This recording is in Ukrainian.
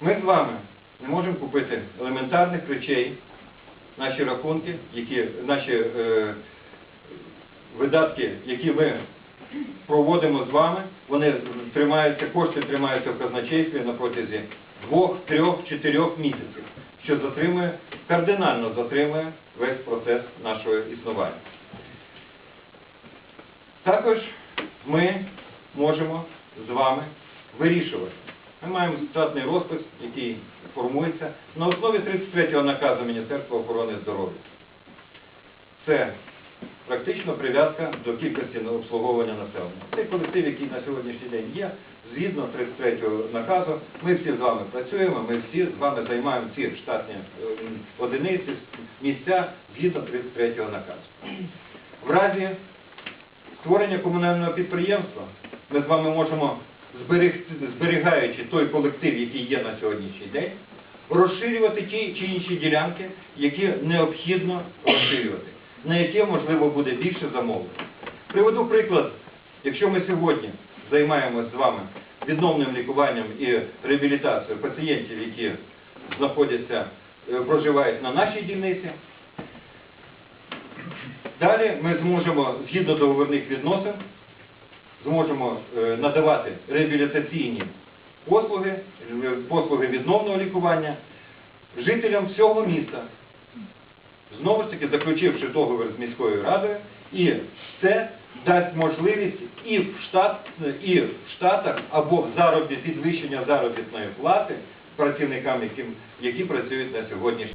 Ми з вами не можемо купити елементарних речей, наші рахунки, які, наші е, видатки, які ми проводимо з вами, вони тримаються, кошти тримаються в казначействі на протязі двох, трьох, чотирьох місяців, що затримує, кардинально затримує весь процес нашого існування. Також ми можемо з вами вирішувати. Ми маємо штатний розпис, який формується на основі 33-го наказу Міністерства охорони здоров'я. Це практично прив'язка до кількості обслуговування населення. Цей колектив, який на сьогоднішній день є, згідно 33-го наказу, ми всі з вами працюємо, ми всі з вами займаємо ці штатні е, одиниці, місця згідно 33-го наказу. В разі створення комунального підприємства ми з вами можемо, зберігаючи той колектив, який є на сьогоднішній день, розширювати ті чи інші ділянки, які необхідно розширювати, на яке можливо буде більше замовлень. Приведу приклад, якщо ми сьогодні займаємося з вами відновним лікуванням і реабілітацією пацієнтів, які знаходяться, е, проживають на нашій дільниці, Далі ми зможемо, згідно договірних відносин, зможемо е, надавати реабілітаційні послуги, е, послуги відновного лікування жителям всього міста. Знову ж таки, заключивши договір з міською радою, і це дасть можливість і в штат, і в штатах або в заробі, підвищення заробітної плати працівникам, яким, які працюють на сьогоднішній